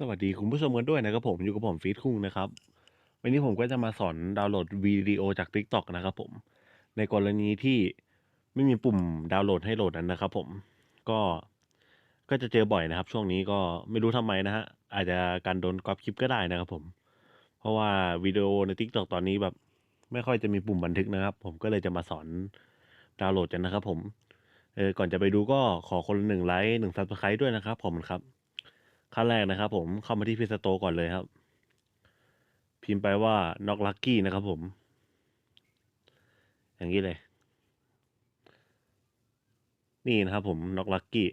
สวัสดีคุณผู้ชมกันด้วยนะครับผมอยู่กับผมฟีดคุ้งนะครับ วันนี้ผมก็จะมาสอนดาวน์โหลดวิดีโอจาก TikTok นะครับผม ในกรณีที่ไม่มีปุ่มดาวน์โหลดให้โหลดนั้นนะครับผมก็ก็จะเจอบ่อยนะครับ ช่วงนี้ก็ไม่รู้ทำไมนะฮะอาจจะการโดนก๊อปคลิปก็ได้นะครับผม เพราะว่าวิดีโอใน TikTok ตอนนี้แบบ ไม่ค่อยจะมีปุ่มบันทึกนะครับ ผมก็เลยจะมาสอนดาวน์โหลดกันนะครับผมเออก่อนจะไปดูก็ขอคนหนึ่งไลค์หนึ่งซับสไครต์ด้วยนะครับผมครับ ขั้นแรกนะครับผมเข้ามาที่พิสโตก่อนเลยครับ พิมพ์ไปว่า knock lucky นะครับผม อย่างนี้เลย นี่นะครับผม knock lucky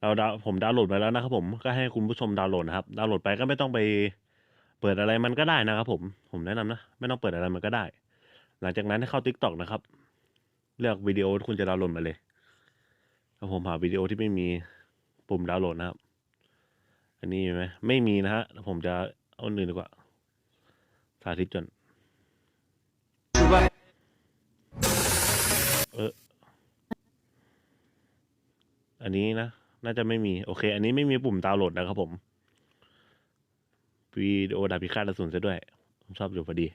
เราดาวผมดาวน์โหลดไปแล้วนะครับผมก็ให้คุณผู้ชมดาวน์โหลดนะครับ ดาวน์โหลดไปก็ไม่ต้องไปเปิดอะไรมันก็ได้นะครับผมผมแนะนำนะ ไม่ต้องเปิดอะไรมันก็ได้ หลังจากนั้นให้เข้า TikTok นะครับ เลือกวิดีโอที่คุณจะดาวน์โหลดมาเลยแล้วผมหาวิดีโอที่ไม่มีปุ่มดาวน์โหลดนะครับ อันนี้มีไหมไม่มีนะฮะผมจะเอาอันอื่นดีกว่าสาธิตจนเอออันนี้นะ น่าจะไม่มี โอเค อันนี้ไม่มีปุ่มดาวน์โหลดนะครับผมวิดีโอดาบพิฆาตอสูรซะด้วย ผมชอบอยู่พอดี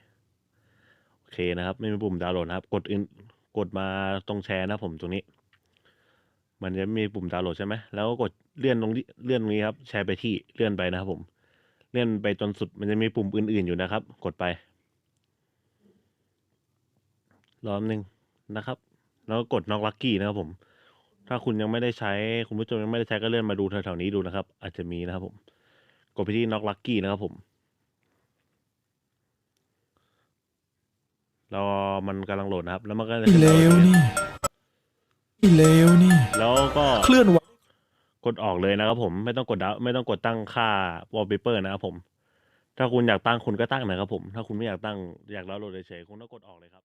โอเคนะครับ ไม่มีปุ่มดาวน์โหลดนะครับ กดอื่นกดมาตรงแชร์นะผมตรงนี้ มันจะมีปุ่มดาวน์โหลดใช่ไหมแล้วก็กดเลื่อนตรงเลื่อนตรงนี้ครับ แชร์ไปที่เลื่อนไปนะครับผม เลื่อนไปจนสุดมันจะมีปุ่มอื่น ๆอยู่นะครับ กดไปรอบหนึ่งนะครับ แล้วก็กดน็อกลักกี้นะครับผม ถ้าคุณยังไม่ได้ใช้คุณผู้ชมยังไม่ได้ใช้ก็เลื่อนมาดูแถวๆนี้ดูนะครับ อาจจะมีนะครับผม กดไปที่น็อกลักกี้นะครับผมรอมันกำลังโหลดนะครับ แล้วมันก็จะอีเลวนี่ เลวนี่ แล้วก็เคลื่อนไหวกดออกเลยนะครับผมไม่ต้องกดดาวไม่ต้องกดตั้งค่าวอลเปเปอร์นะครับผม ถ้าคุณอยากตั้งคุณก็ตั้งนะครับผม ถ้าคุณไม่อยากตั้งอยากดาวน์โหลดเฉยๆคุณก็กดออกเลยครับ